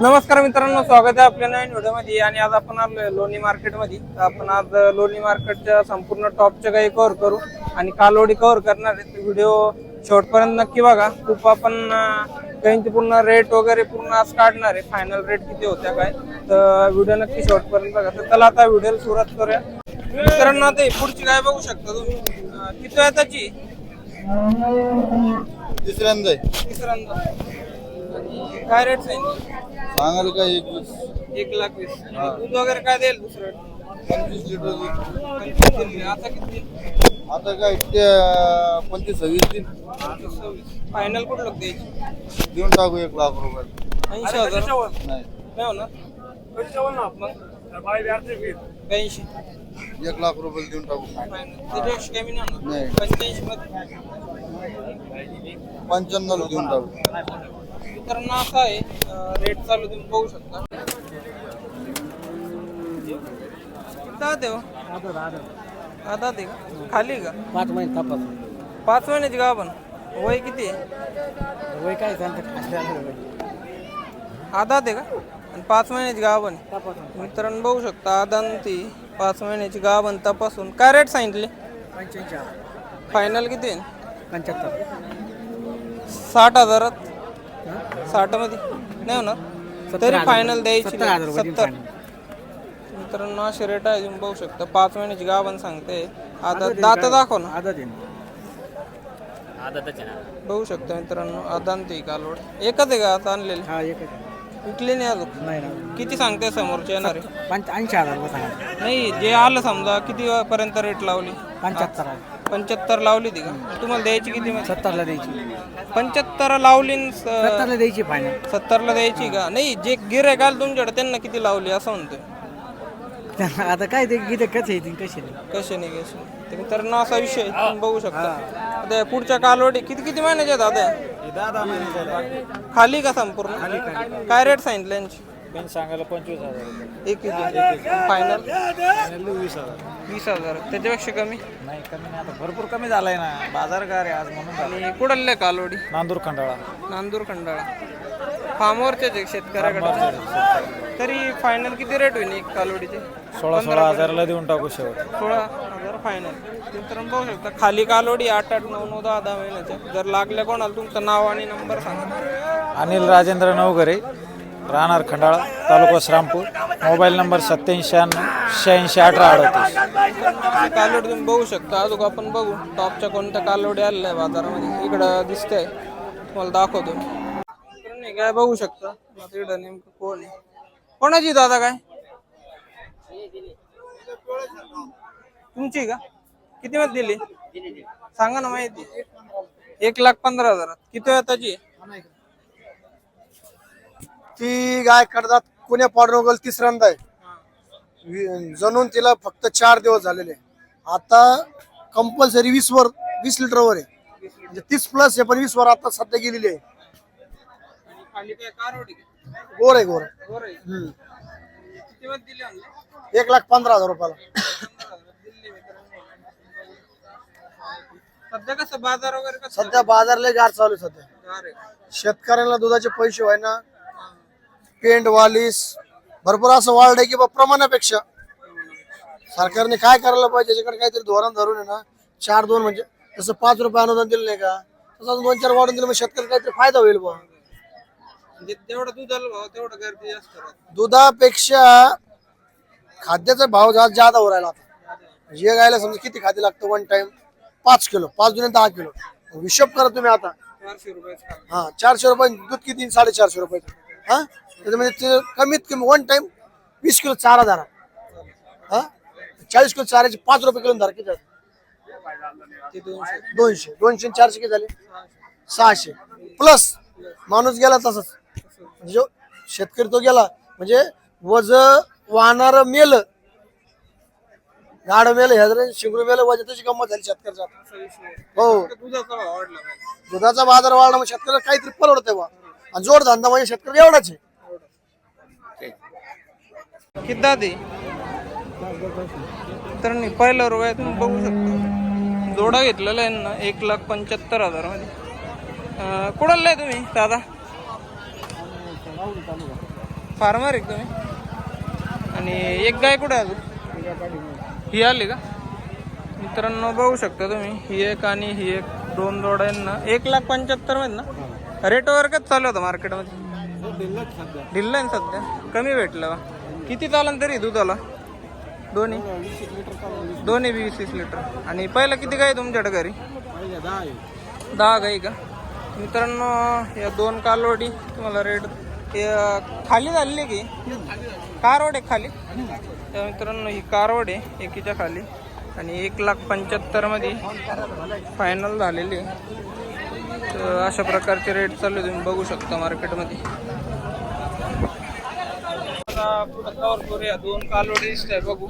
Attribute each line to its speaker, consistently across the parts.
Speaker 1: नमस्कार मित्रांनो स्वागत आहे आपल्या नवीन व्हिडिओमध्ये. आणि आज आपण आलोय लोणी मार्केटमध्ये. आपण आज लोणी मार्केटच्या संपूर्ण टॉपच्या काही कव्हर करू. आणि कालवडी कव्हर करणार आहे. व्हिडिओ शेवटपर्यंत नक्की बघा. खूप आपण काहींचे पूर्ण रेट वगैरे पूर्ण आज काढणार आहे. फायनल रेट किती होत्या काय? तर व्हिडिओ नक्की शेवटपर्यंत बघा. तर चला आता व्हिडिओ सुरुवात करूया. मित्रांनो आता पुढची काय बघू शकता तुम्ही? किती आहे त्याची?
Speaker 2: तिसऱ्यांदा
Speaker 1: तिसऱ्यांदा. काय रेट सांगितलं?
Speaker 2: सांगाल का एक वीस?
Speaker 1: एक लाख वीस. दूध वगैरे काय देईल दुसरं?
Speaker 2: पंचवीस लिटर दूध.
Speaker 1: पंचवीस दिले. आता किती
Speaker 2: आता काय ते अं, पंचवीस सव्वीस दिन
Speaker 1: सव्वीस. फायनल कुठलं द्यायची
Speaker 2: देऊन टाकू एक लाख रुपये.
Speaker 1: ऐंशी हजार.
Speaker 2: नाही.
Speaker 1: नाही होणार. मग? ब्याऐंशी.
Speaker 2: एक लाख रुपये देऊन टाकू.
Speaker 1: फायनल त्याच्यापेक्षा कमी नाही होणार.
Speaker 2: नाही.
Speaker 1: पंच्याऐंशी मध्ये.
Speaker 2: पंच्याण्णव देऊन टाकू.
Speaker 1: मित्रांनो असं आहे रेट चालू तुम्ही बघू शकता. किती आहे हो आता ते का खाली का?
Speaker 3: पाच महिने तपास
Speaker 1: पाच महिन्याची का आपण वय किती आहे?
Speaker 3: वय काय सांगतात
Speaker 1: आधा ते का? आणि पाच महिन्याची
Speaker 3: तपास
Speaker 1: मित्रांनो बघू शकता आदान ती पाच महिन्याची गाभण तपासून. काय रेट सांगितले?
Speaker 3: पंच्याऐंशी
Speaker 1: फायनल किती आहे?
Speaker 3: पंच्याहत्तर.
Speaker 1: साठ हजारात. साठमध्ये नाही होणार. तरी फायनल द्यायची
Speaker 3: सत्तर
Speaker 1: मित्रांनो असे रेट आहे तुम्ही बघू शकता. पाच महिन्याची गाभण सांगते. आता दात दाखव ना. बघू शकता मित्रांनो आदान ती कालवड एकच आहे का आता आणलेले?
Speaker 3: हा.
Speaker 1: विकले नाही अजून?
Speaker 3: नाही ना.
Speaker 1: किती सांगते समोरचे येणार? आहे
Speaker 3: ऐंशी हजार
Speaker 1: नाही जे आलं समजा किती पर्यंत रेट लावली?
Speaker 3: पंच्याहत्तर
Speaker 1: पंच्याहत्तर लावली ती का? तुम्हाला द्यायची किती मग
Speaker 3: सत्तरला द्यायची.
Speaker 1: पंच्याहत्तर लावली न स-
Speaker 3: सत्तरला द्यायची फायनल
Speaker 1: सत्तरला द्यायची का? नाही जे गिरे काल तुमच्याकडे त्यांना किती लावली असं म्हणतोय.
Speaker 3: आता काय ते गीते कसे येतील कसे नाही
Speaker 1: कसे नाही कसे नाही. ते मित्रांनो असा विषय आहे, तुम्ही बघू शकता. आता या पुढच्या कालवडी किती किती महिन्याचे आहेत आता खाली का संपूर्ण? काय रेट सांगितलं यांची?
Speaker 3: पण सांगायला पंचवीस हजार
Speaker 1: एक फायनल
Speaker 3: वीस हजार.
Speaker 1: वीस हजार. त्याच्यापेक्षा कमी?
Speaker 3: नाही कमी नाही. आता भरपूर कमी झालाय ना. बाजार का रे आज म्हणून
Speaker 1: आणि कुठले कालवडी?
Speaker 3: नांदूर खंडाळा.
Speaker 1: नांदूर खंडाळा. फार्मवरचे जे शेतकऱ्याकडे तरी फायनल किती रेट होईल एक कालवडीचे?
Speaker 3: सोळा सोळा हजारला देऊन टाकू शेवट.
Speaker 1: सोळा हजार फायनल मित्रांनो बघू शकता खाली कालवडी आठ आठ नऊ नऊ दहा दहा महिन्याच्या जर लागल्या कोणाला तुमचं नाव आणि नंबर सांगा.
Speaker 4: अनिल राजेंद्र नवघरे. राहणार खंडाळा तालुका श्रामपूर. मोबाईल नंबर सत्याऐंशी शहाण्णव शहाऐंशी अठरा अडतीस.
Speaker 1: कालोड कालवडी तुम्ही बघू शकता. अजून आपण बघू. टॉपच्या कोणत्या कालवडी आलेल्या आहे बाजारामध्ये. इकडं दिसतंय. तुम्हाला दाखवतो. नाही काय बघू शकता. आता इकडं नेमकं कोण आहे? कोणाची दादा काय? तुमची का? किती मध्ये दिली? सांगा ना माहिती. एक लाख पंधरा हजारात. किती वेळाची
Speaker 5: ती गाय कडदात पुण्या पाडरोगल तिसऱ्यांदा आहे वि- जणून तिला फक्त चार दिवस झालेले आहे. आता कंपल्सरी वीस वर वीस लिटर वर आहे म्हणजे तीस प्लस आहे पण वीस वर आता सध्या गेलेली आहे
Speaker 1: खाली काय कारवडी
Speaker 5: गोर आहे गोर
Speaker 1: बरं आहे.
Speaker 5: हम्म.
Speaker 1: किती मध्ये दिली आणली
Speaker 5: एक लाख पंधरा हजार रुपयाला
Speaker 1: सध्या कसं बाजार वगैरे कसं
Speaker 5: सध्या बाजारला गार चालू आहे सध्या
Speaker 1: गार आहे.
Speaker 5: शेतकऱ्यांना दुधाचे पैसे व्हायना पेंट वालीस भरपूर असं वाढलंय की बा प्रमाणापेक्षा. सरकारने काय करायला पाहिजे? याच्याकडे काहीतरी धोरण धरून आहे ना चार दोन म्हणजे जसं पाच रुपये अनुदान दिलं नाही का तसं दोन चार वाढून दिलं मग शेतकरी काहीतरी फायदा होईल बा.
Speaker 1: म्हणजे तेवढा दुधाला भाव तेवढा गर्दी जास्त राहते.
Speaker 5: दुधापेक्षा खाद्याचा भाव जा जादा हो राहिला आता. जे गायला समजा किती खाद्य लागतं? वन टाइम पाच किलो पाच दुने दहा किलो. हिशोब करा तुम्ही आता.
Speaker 1: चारशे रुपयाचं खात.
Speaker 5: हा चारशे रुपये दूध किती? साडेचारशे रुपये. हा? त्याच्यामध्ये ते कमीत कमी वन टाइम वीस किलो चारा धरा. हा? चाळीस किलो चाराचे पाच रुपये किलो धरा. किती झाले?
Speaker 1: दोनशे.
Speaker 5: दोनशे चारशे किती झाले? सहाशे. प्लस माणूस गेला तसंच. म्हणजे शेतकरी तो गेला म्हणजे वज वाहणार मेल गाड मेल ह्या शिंगरू मेल वज त्याची गंमत झाली शेतकऱ्याचा हो.
Speaker 1: दुधाचा
Speaker 5: बाजार वाढला मग शेतकऱ्याला काहीतरी परवडत बा आणि जोडधंदा म्हणजे शेतकरी एवढाच आहे.
Speaker 1: किती दादी? तर नाही पहिलं रुपये तुम्ही बघू शकता. जोडा घेतलेला आहे ना एक लाख पंच्याहत्तर हजारमध्ये कुडाला आहे तुम्ही दादा? फार्मर आहे तुम्ही? आणि एक गाय कुठे आहे अजून ही आली का? मित्रांनो बघू शकता तुम्ही ही एक आणि ही एक दोन जोड आहे ना एक लाख पंच्याहत्तरमध्ये ना? रेट वगैरे चालू होतं मार्केटमध्ये ढिल्ला आहे ना सध्या. कमी भेटलं का? किती चालन तरी दुधाला? दोन्ही? दोन्ही वीस वीस लिटर. आणि पहिलं किती गाय तुमच्याकडे घरी? दहा गाई का? मित्रांनो या दोन कालवडी तुम्हाला रेट खाली झालेली आहे की? कारवड आहे खाली. तर मित्रांनो ही कारवड आहे एकीच्या खाली. आणि एक लाख पंच्याहत्तरमध्ये फायनल झालेली आहे. तर अशा प्रकारचे रेट चालू आहे, तुम्ही बघू शकता मार्केटमध्ये cover करूया. दोन आहे बघू.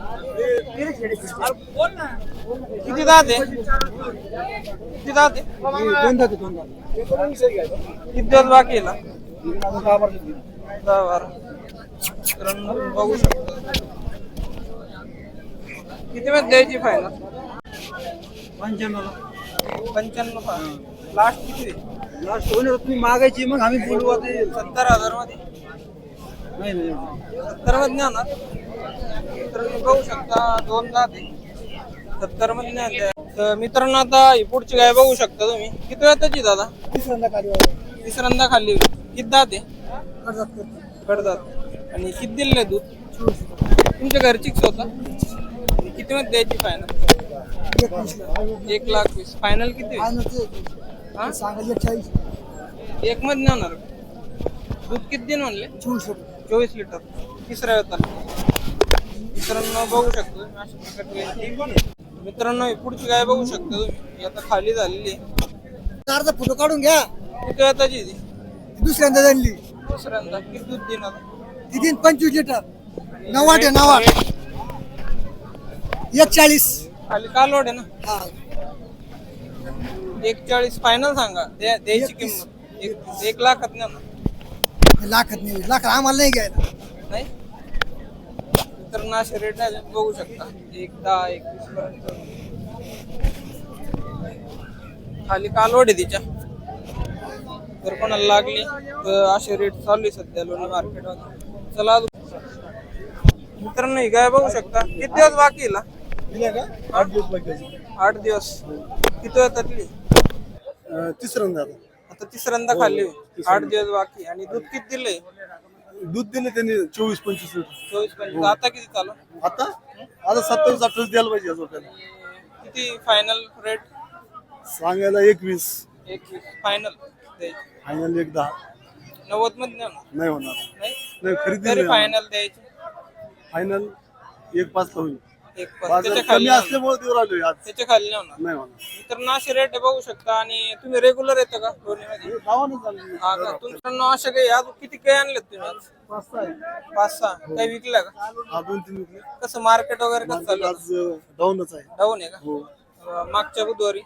Speaker 1: किती दात आहे? किती दात आहे? किती दिवस बाकी आहे? दहा बारा. मित्रांनो, बघू शकता. किती मध्ये द्यायची फायनल पंच्याण्णव फायनल लास्ट किती
Speaker 3: तुम्ही मागायची मग आम्ही बोलू आता.
Speaker 1: सत्तर हजारमध्ये.
Speaker 3: नाही
Speaker 1: होणार तर तुम्ही बघू शकता दोन दात आहे सत्तरमध्ये आणल्या. तर मित्रांनो आता ही पुढची गाय बघू शकता तुम्ही. किती वेळ त्याची दादा?
Speaker 5: तिसऱ्यांदा खाली.
Speaker 1: तिसऱ्यांदा खाल्ली किती दात आहे? कडदात. आणि किती दिले दूध? तुमच्या घरचीच होता आणि किती मध्ये द्यायची फायनल एक लाख वीस. फायनल किती हा? एक मध्ये होणार दूध किती दिन म्हणले? चोवीस लिटर. तिसऱ्या वेळेला मित्रांनो बघू शकतो तुम्ही अशा प्रकारची मित्रांनो पुढची गाय बघू शकता तुम्ही. ही आता खाली झालेली
Speaker 5: अर्धा फोटो काढून घ्या.
Speaker 1: किती ती?
Speaker 5: दुसऱ्यांदा झाली
Speaker 1: दुसऱ्यांदा. किती दूध देणार?
Speaker 5: तिथे पंचवीस लिटर. नव्वद आहे नव्वद. एक चाळीस
Speaker 1: खाली कालवड आहे ना?
Speaker 5: हा.
Speaker 1: एक चाळीस फायनल सांगा. द्या- द्यायची किंमत. एक लाखात होणार.
Speaker 5: लाखात नाही लाख आम्हाला नाही घ्यायला.
Speaker 1: नाही? तर नाशे रेट नाही तुम्ही बघू शकता. एक दहा एकवीस पर्यंत खाली कालवड आहे तिच्या. जर कोणाला लागली तर असे रेट चालू आहे सध्या लोणी मार्केटमध्ये चला अजून. मित्रांनो ही गाय बघू शकता? किती दिवस बाकी?
Speaker 5: आठ दिवस. बाकी
Speaker 1: आठ दिवस. किती वेळ त्यातली
Speaker 5: तिसऱ्यांदा
Speaker 1: आता तिसऱ्यांदा खाल्ली. होय. आठ दिवस बाकी. आणि दूध किती दिलंय?
Speaker 5: दूध दिले त्यांनी चोवीस पंचवीस लिटर.
Speaker 1: चोवीस पंचवीस. आता किती चालू?
Speaker 5: आता? आता सत्तावीस अठ्ठावीस द्यायला पाहिजे असं आपल्याला
Speaker 1: किती फायनल रेट
Speaker 5: सांगायला एकवीस.
Speaker 1: एकवीस. फायनल
Speaker 5: फायनल एक दहा.
Speaker 1: नव्वदमध्ये नाही होणार.
Speaker 5: नाही होणार.
Speaker 1: नाही?
Speaker 5: नाही खरेदी
Speaker 1: तरी फायनल द्यायची.
Speaker 5: फायनल एक पाच होईल.
Speaker 1: एक पाच.
Speaker 5: बाजार
Speaker 1: त्याच्या
Speaker 5: कमी
Speaker 1: खाली नाही होणार.
Speaker 5: असल्यामुळे देऊ राहिलो आज.
Speaker 1: त्याच्याखाली नाही होणार.
Speaker 5: नाही
Speaker 1: नाशे रेट बघू शकता. आणि तुम्ही रेग्युलर येतं का लोणीमध्ये
Speaker 5: गावानं चालू
Speaker 1: हा का? तुमचं असे काही आज किती काही आणलेत तुम्ही आज?
Speaker 5: पाच सहा आहे.
Speaker 1: पाच सहा. काही विकल्या का?
Speaker 5: हा दोन तीन विकले.
Speaker 1: कसं मार्केट वगैरे कसं चालू आहे?
Speaker 5: आज डाऊनच आहे.
Speaker 1: डाऊन आहे का?
Speaker 5: हो.
Speaker 1: अं, मागच्या बुधवारी?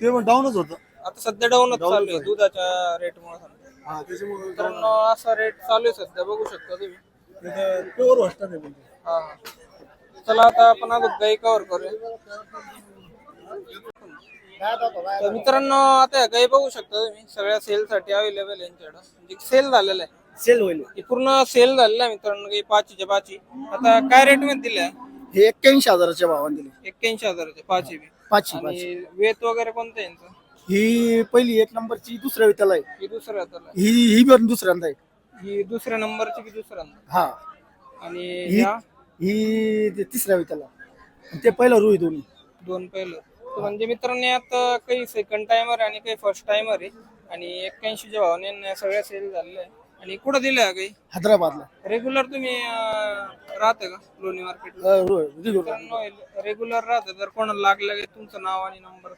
Speaker 5: ते पण डाऊनच होतं.
Speaker 1: आता सध्या डाऊनच चालू आहे दुधाच्या रेट मुळे
Speaker 5: हा त्याच्यामुळे
Speaker 1: मित्रांनो असा रेट चालू आहे सध्या बघू शकता तुम्ही.
Speaker 5: प्युअर हॉस्टेल आहे. म्हणजे
Speaker 1: हा हा. चला आता आपण अजून गाई कव्हर करूया. तर मित्रांनो आता या गाई बघू शकता तुम्ही सगळ्या सेल साठी अवेलेबल यांच्याकडं. म्हणजे सेल झालेला आहे.
Speaker 5: सेल होईल.
Speaker 1: हे पूर्ण सेल झालेला आहे मित्रांनो काही पाचीच्या पाची. आता काय रेटमध्ये दिल्या
Speaker 5: हे एक्क्याऐंशी हजाराच्या भावाने दिले.
Speaker 1: एक्क्याऐंशी हजाराचे पाचशे बी. आणि वेत वगैरे कोणतं आहे यांचं?
Speaker 5: ही पहिली एक नंबरची दुसऱ्या वित्याला आहे.
Speaker 1: ही दुसऱ्या हाताला आहे.
Speaker 5: ही ही पण दुसऱ्यांदा आहे.
Speaker 1: ही दुसऱ्या नंबरची की दुसऱ्यांदा
Speaker 5: हा.
Speaker 1: आणि
Speaker 5: ही
Speaker 1: ह्या
Speaker 5: ही ते तिसऱ्या वित्याला आणि ते पहिलं रुई दोन्ही
Speaker 1: दोन पहिलं. तर म्हणजे मित्रांनी आता काही सेकंड टाइमर आणि काही फर्स्ट टाइमर आहे. आणि एक्क्याऐंशीच्या भावाने यांना सगळ्या सेल झालेल्या आहे आणि कुठं दिल्या काही?
Speaker 5: हैदराबादला.
Speaker 1: रेग्युलर तुम्ही अं, राहते का? लोणी मार्केट
Speaker 5: अं,
Speaker 1: रेग्युलर राहते. जर कोणाला लागलं काही तुमचं नाव आणि नंबर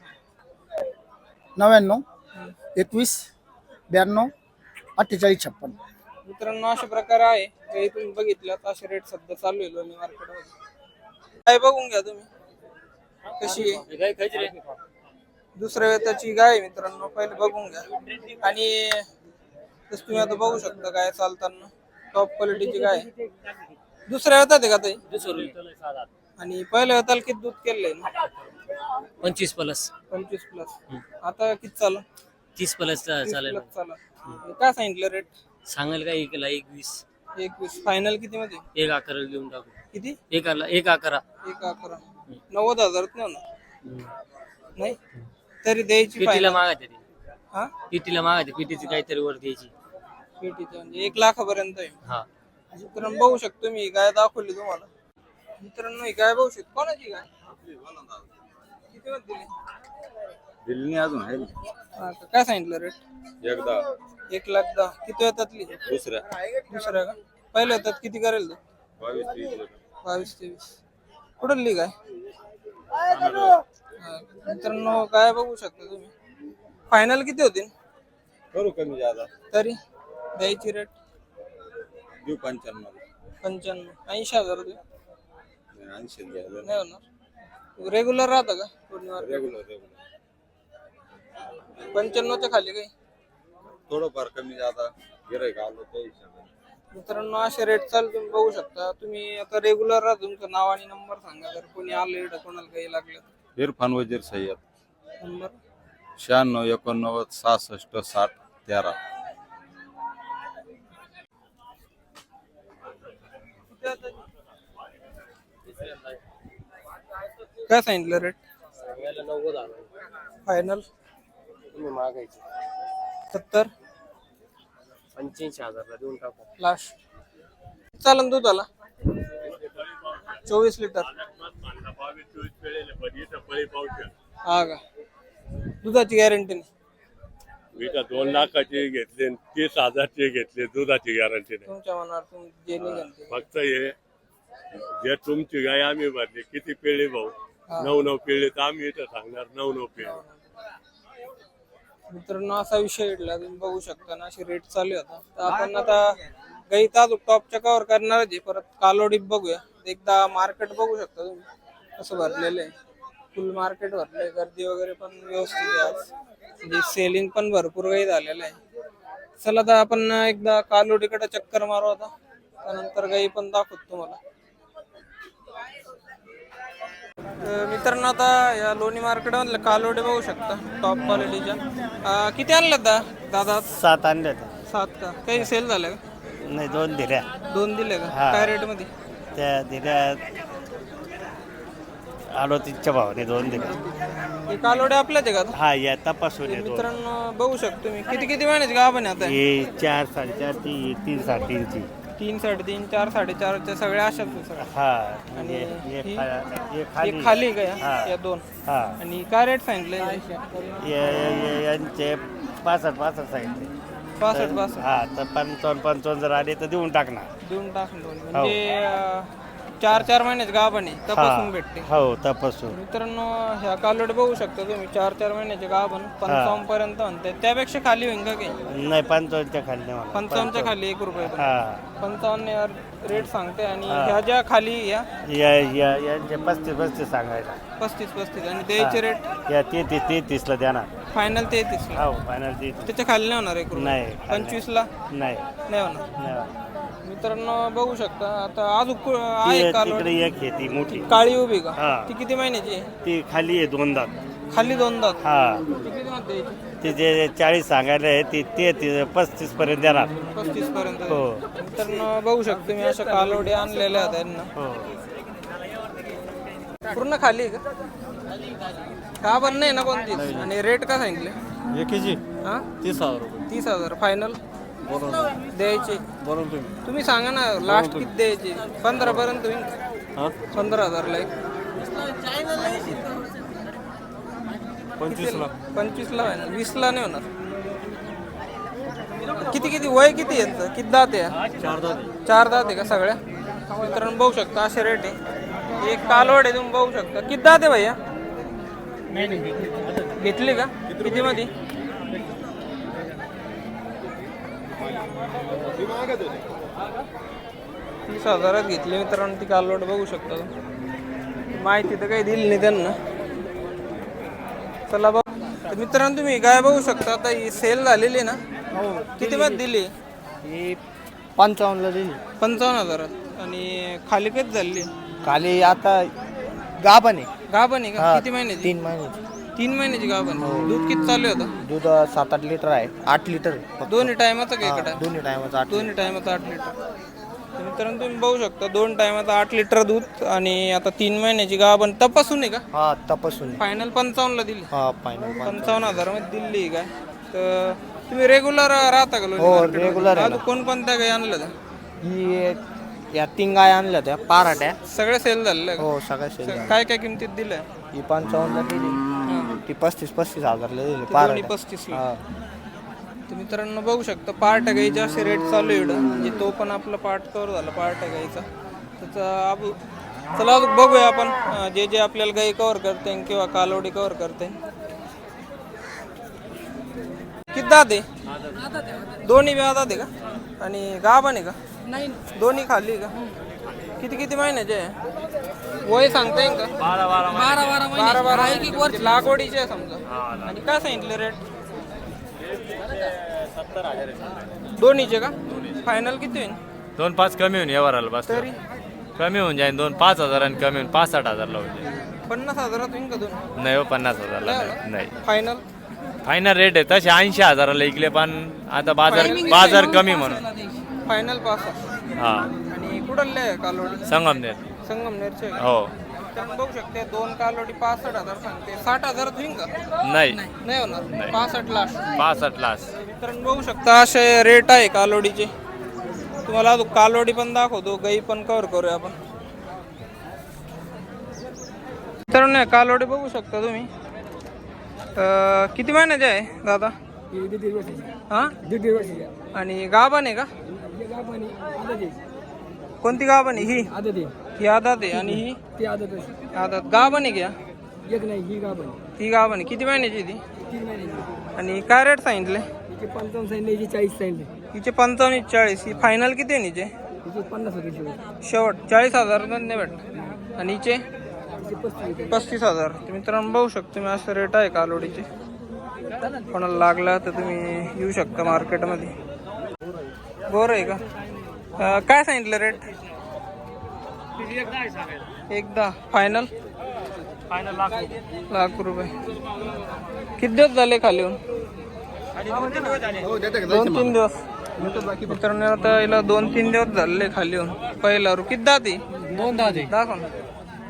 Speaker 5: नव्याण्णव एकवीस ब्याण्णव अठ्ठेचाळीस छप्पन.
Speaker 1: मित्रांनो अशा प्रकार आहे. काही तुम्ही बघितलं असे रेट सध्या चालू आहे लोणी मार्केटमध्ये काय बघून घ्या तुम्ही. कशी आहे? दुसऱ्या वेताची गाय आहे मित्रांनो पहिले बघून घ्या. आणि तसं तुम्ही आता बघू शकता गाय चालताना. टॉप क्वालिटीची गाय आहे. दुसऱ्या वेतात आहे का ताई? आणि पहिल्या वेताला किती दूध केलंय ना?
Speaker 6: पंचवीस प्लस
Speaker 1: पंचवीस प्लस आता किती चालू?
Speaker 6: तीस प्लस चालेल.
Speaker 1: चालू. काय सांगितलं रेट
Speaker 6: सांगाल का एक एक वीस
Speaker 1: एकवीस. फायनल किती मध्ये
Speaker 6: एक अकरा घेऊन टाकू.
Speaker 1: किती?
Speaker 6: एक अकरा एक अकरा.
Speaker 1: एक अकरा. नव्वद हजार नाही तरी द्यायची
Speaker 6: पिटीला मागायचे ते
Speaker 1: हा?
Speaker 6: पिटीला मागायचे पिटीची काहीतरी वर द्यायची.
Speaker 1: पेटीचं म्हणजे एक लाखापर्यंत आहे.
Speaker 6: हा.
Speaker 1: मित्रांनो बघू शकतो मी. ही गाय दाखवली तुम्हाला. मित्रांनो ही गाय बघू शकतो. कोणाची गाय? किती मध्ये दिली
Speaker 2: दिल्ली अजून आहे
Speaker 1: हा का? काय सांगितलं रेट
Speaker 2: एकदा.
Speaker 1: एक लाख दहा. किती येतातली
Speaker 2: दुसऱ्या.
Speaker 1: दुसऱ्या का? पहिल्या येतात किती करेल तो?
Speaker 2: बावीस तीस
Speaker 1: बावीस तेवीस. कुठं लीग आहे? हा. मित्रांनो काय बघू शकता तुम्ही? फायनल किती होतील?
Speaker 2: करू कमी जादा.
Speaker 1: तरी? द्यायची रेट
Speaker 2: देऊ पंच्याण्णव.
Speaker 1: पंच्याण्णव. ऐंशी हजार रुपये
Speaker 2: ऐंशी घ्यायला
Speaker 1: नाही. होणार. रेग्युलर राहतं का? पूर्ण
Speaker 2: रेग्युलर रेग्युलर
Speaker 1: पंच्याण्णवच्या खाली काही.
Speaker 2: थोडंफार कमी जादा गिरायक आलो त्या हिशोबाने.
Speaker 1: मित्रांनो असे रेट चालू तुम्ही बघू शकता. तुम्ही आता रेग्युलर राहा तुमचं नाव आणि नंबर सांगा. जर कोणी आलं इकडं कोणाला काही लागलं तर.
Speaker 2: इरफान वजीर सय्यद.
Speaker 1: नंबर
Speaker 2: शहाण्णव एकोणनव्वद सहासष्ट साठ तेरा.
Speaker 1: काय सांगितलं रेट फायनल
Speaker 6: तुम्ही मागायचे.
Speaker 1: सत्तर?
Speaker 6: पंच्याऐंशी हजारला देऊन टाकू.
Speaker 1: लास्ट. चालन दुधाला. चोवीस लिटर. हा का? दुधाची गॅरंटी नाही.
Speaker 7: मी तर दोन लाखाचे घेतले आणि तीस हजारचे घेतले दुधाची गॅरंटी नाही.
Speaker 1: तुमच्या मनावर तुम्ही जे निघेल ते.
Speaker 7: फक्त हे जे तुमची गाय आम्ही भरली किती पिळे भाऊ?
Speaker 1: हा.
Speaker 7: नऊ नऊ पिळे तर आम्ही इथं सांगणार नऊ नऊ पिळे
Speaker 1: मित्रांनो असा विषय घडला. तुम्ही बघू शकता ना असे रेट चालू आहे आता. तर आपण आता गाई ताजू टॉपच्या कव्हर करणार आहे. परत कालोडीत बघूया. एकदा मार्केट बघू शकता तुम्ही. कसं भरलेलं आहे. फुल मार्केट भरलंय. गर्दी वगैरे पण व्यवस्थित आहे आज. म्हणजे सेलिंग पण भरपूर काही झालेलं आहे. चला आता आपण एकदा कालोडीकडे चक्कर मारू आता. त्यानंतर गाई पण दाखवतो तुम्हाला तर मित्रांनो आता या लोणी मार्केट मधल्या कालोडे बघू शकता टॉप क्वालिटीच्या अं, किती आणलं दा दादा?
Speaker 8: सात आणले होते
Speaker 1: सात का? काही सेल झालं का?
Speaker 8: नाही दोन दिल्या.
Speaker 1: दोन दिले का?
Speaker 8: हा.
Speaker 1: काय रेटमध्ये?
Speaker 8: त्या दिल्या अडोतीसच्या भावाने दोन दिल्या.
Speaker 1: हे कालोडे आपल्याच आहे का आता?
Speaker 8: हा या तपासून
Speaker 1: हे
Speaker 8: आहे
Speaker 1: मित्रांनो बघू शकतो मी. किती किती महिन्याचे का आपण आता?
Speaker 8: हे चार साडेचार ती तीन साडेतीनची.
Speaker 1: तीन साडेतीन चार साडेचारच्या सगळ्या अशाच सगळ्या.
Speaker 8: हा म्हणजे
Speaker 1: आणि ही-
Speaker 8: खा- खाली.
Speaker 1: खाली का या?
Speaker 8: हा.
Speaker 1: या दोन.
Speaker 8: हा.
Speaker 1: आणि काय रेट सांगितले?
Speaker 8: या- या- या- यांचे पासष्ट पासष्ट सांगितले.
Speaker 1: पासष्ट पासष्ट.
Speaker 8: हा तर पंचावन्न पंचावन्न जर आले तर देऊन टाकणार.
Speaker 1: देऊन टाकून दोन म्हणजे अं, चार चार महिन्याचे आपण तपासून भेटते.
Speaker 8: हो तपासून.
Speaker 1: मित्रांनो ह्या कालोड बघू शकता तुम्ही चार चार महिन्याचे गाभण पंचावन्न पर्यंत म्हणते. त्यापेक्षा खाली होईन का काही?
Speaker 8: नाही पंचावन्नच्या खाली नाही.
Speaker 1: पंचावन्नच्या खाली एक रुपये पण.
Speaker 8: हा.
Speaker 1: पंचावन्न रेट सांगते आणि ह्या ज्या खाली या
Speaker 8: या या यांचे पस्तीस पस्तीस सांगायला.
Speaker 1: पस्तीस पस्तीस. आणि द्यायचे रेट
Speaker 8: या तेहतीस तेहतीसला देणार
Speaker 1: फायनल तेहतीस
Speaker 8: हो फायनल तेहतीस.
Speaker 1: त्याच्याखाली नाही होणार एक रुपये.
Speaker 8: नाही.
Speaker 1: पंचवीस ला
Speaker 8: नाही.
Speaker 1: नाही होणार.
Speaker 8: नाही.
Speaker 1: मित्रांनो बघू शकता आता अजून कु- आहे
Speaker 8: ती- तिकडे एक आहे ती मोठी.
Speaker 1: काळी उभी का?
Speaker 8: हा.
Speaker 1: ती किती महिन्याची आहे?
Speaker 8: ती खाली आहे दोन दात.
Speaker 1: खाली दोन दात?
Speaker 8: हा.
Speaker 1: ती किती मध्ये द्यायची
Speaker 8: ती जे चाळीस सांगायला आहे ती तेहतीस पस्तीस पर्यंत देणार.
Speaker 1: पस्तीस पर्यंत.
Speaker 8: हो.
Speaker 1: मित्रांनो बघू शकतो मी अशा कालोडी आणलेल्या आहेत त्यांना
Speaker 8: हो.
Speaker 1: पूर्ण खाली आहे का? का पण नाही ना कोणतीच? आणि रेट का सांगितले?
Speaker 3: एकेची
Speaker 1: हा?
Speaker 3: तीस हजार रुपये.
Speaker 1: तीस हजार. फायनल द्यायचे.
Speaker 3: बोलून तुम्ही.
Speaker 1: तुम्ही सांगा ना लास्ट किती द्यायचे? पंधरा पर्यंत होईल पंधरा हजारला एक.
Speaker 3: पंचवीसला
Speaker 1: पंचवीसला फायनल वीसला नाही होणार. किती किती? वय किती आहे यांचं? किती दात आहे?
Speaker 3: चार दात
Speaker 1: चार दात आहे का सगळ्या? मित्रांनो बघू शकता असे रेट आहे. एक कालवड आहे तुम्ही बघू शकता. किती दात आहे भैया? घेतली. का? किती मध्ये तीस हजारात घेतली मित्रांनो ती कालवड बघू शकता. माहिती तर काही दिली नाही त्यांना. चला बघ. तर मित्रांनो तुम्ही गाय बघू शकता? आता ही सेल झालेली आहे ना? किती मध्ये दिली?
Speaker 9: ही पंचावन्नला दिली.
Speaker 1: पंचावन्न हजारात. आणि खाली कधी झाली?
Speaker 9: खाली आता गाभण आहे.
Speaker 1: गाभण आहे का?
Speaker 9: हा,
Speaker 1: किती महिन्याची
Speaker 9: तीन महिन्याची
Speaker 1: तीन महिन्याची गाभण दूध किती चालू होतं
Speaker 9: दूध सात आठ लिटर आहे. आठ लिटर आहे फक्त.
Speaker 1: दोन्ही टायमाचं का
Speaker 9: हा,
Speaker 1: इकडं
Speaker 9: दोन्ही टायमाचं आठ
Speaker 1: दोन्ही टायमाचं आठ लिटर. मित्रांनो तुम्ही बघू शकता दोन टायमात आठ लिटर दूध आणि आता तीन महिन्याची गाभण तपासून आहे का?
Speaker 9: हा तपासून
Speaker 1: फायनल पंचावन्नला दिली.
Speaker 9: हा फायनल
Speaker 1: पंचावन्न. हजारमध्ये आहे काय? तर तुम्ही रेग्युलर राहता का
Speaker 9: हो,
Speaker 1: मध्ये?
Speaker 9: regular आहे
Speaker 1: अजून कोणकोणत्या काही आणलं
Speaker 9: ही या तीन गाय आणल्या त्या पाराट्या.
Speaker 1: सगळे सेल झाले का?
Speaker 9: हो सगळ्या शेल
Speaker 1: काय काय किमतीत दिलं
Speaker 9: ही पंचावन्नला दिली. ती पस्तीस पस्तीस हजारला दिली
Speaker 1: दोन्ही
Speaker 9: पाराट्या
Speaker 1: पस्तीसला
Speaker 9: हा.
Speaker 1: तर मित्रांनो बघू शकता पार्ट गाईचे असे रेट चालू आहे इकडं. म्हणजे तो पण आपला पार्ट कवर झाला पार्ट गाईचा त्याचा आप चला अजून बघूया आपण. अं, जे जे आपल्याला गाई कवर करते किंवा कालवडी कवर करते. किती आहे? दोन्ही व्याजात आहे का? आणि गाभण आहे का? नाही. दोन्ही खाली का? किती किती महिन्याचे आहे? वय सांगता येईल का? बारा बारा बारा बारा म्हणजे लागवडीचे आहे समजा. आणि काय सांगितले रेट दोन्हीचे का? फायनल किती होईल
Speaker 3: दोन पाच कमी होऊन व्यवहाराला बस.
Speaker 1: तरी?
Speaker 3: कमी होऊन जाईल दोन पाच हजार आणि कमी होऊन पाच साठ हजारला होईल
Speaker 1: पन्नास हजारात होईल का दोन?
Speaker 3: नाही हो पन्नास हजारला नाही. नाही.
Speaker 1: फायनल
Speaker 3: फायनल रेट आहे. तसे ऐंशी हजाराला इकले पण आता बाजार बाजार कमी म्हणून.
Speaker 1: फायनल पास
Speaker 3: हा.
Speaker 1: आणि कुठले आहे कालोडी?
Speaker 3: संगमनेर.
Speaker 1: संगमनेरचे. आहे?
Speaker 3: हो.
Speaker 1: तर बघू शकते दोन कालोडी पासष्ट हजार सांगते. साठ हजारात होईल का?
Speaker 3: नाही.
Speaker 1: नाही. होणार. पासष्ट लाख.
Speaker 3: पासष्ट लास
Speaker 1: मित्रांनो बघू शकता असे रेट आहे कालोडीचे. तुम्हाला अजून कालोडी पण दाखवतो गाई पण कव्हर करूया आपण. मित्रांनो कालोडी बघू शकता तुम्ही. अं, किती महिन्याचे आहे दादा? हा आणि गाभण आहे का? कोणती गाभण आहे? ही? ही आदात आहे. आणि ही? आदात गाभण आहे घ्या
Speaker 9: एक नाही ही गाभण
Speaker 1: ती गाभण आहे. किती महिन्याची आहे ती?
Speaker 9: तीन महिने
Speaker 1: आणि काय रेट सांगितले?
Speaker 9: हिचे पंचावन्न सांगितले हिचे चाळीस सांगितले.
Speaker 1: हिचे पंचावन्न चाळीस. ही फायनल किती आहे हिचे?
Speaker 9: हिचे पन्नास होते शेवट.
Speaker 1: शेवट. चाळीस हजार नाही भेटणार. आणि हिचे?
Speaker 9: हिचे पस्तीस
Speaker 1: पस्तीस हजार. तर मित्रांनो बघू शकतो मी असं रेट आहे कालोडीचे कोणाला लागला तर तुम्ही येऊ शकता मार्केटमध्ये गोर आहे का? अं, काय सांगितलं रेट एकदा फायनल लाख रुपये. किती दिवस झाले खाली येऊन? दोन तीन दिवस मित्रांनो आता याला दोन तीन दिवस झाले खाली येऊन. पहिला रू किती दाती
Speaker 9: दोन दहा ते
Speaker 1: दाखव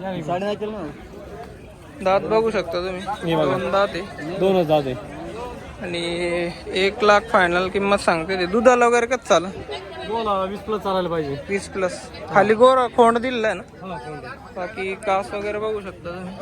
Speaker 1: ना
Speaker 9: साडे केलं ना?
Speaker 1: दात बघू शकता तुम्ही. दोन दात आहे.
Speaker 9: दोनच दहा ते
Speaker 1: आणि एक लाख फायनल किंमत सांगते ते. दुधाला वगैरे कसं चालं
Speaker 9: वीस प्लस चालायला पाहिजे.
Speaker 1: वीस प्लस खाली गोर खोंड दिलेलं आहे ना बाकी कास वगैरे बघू शकता तुम्ही.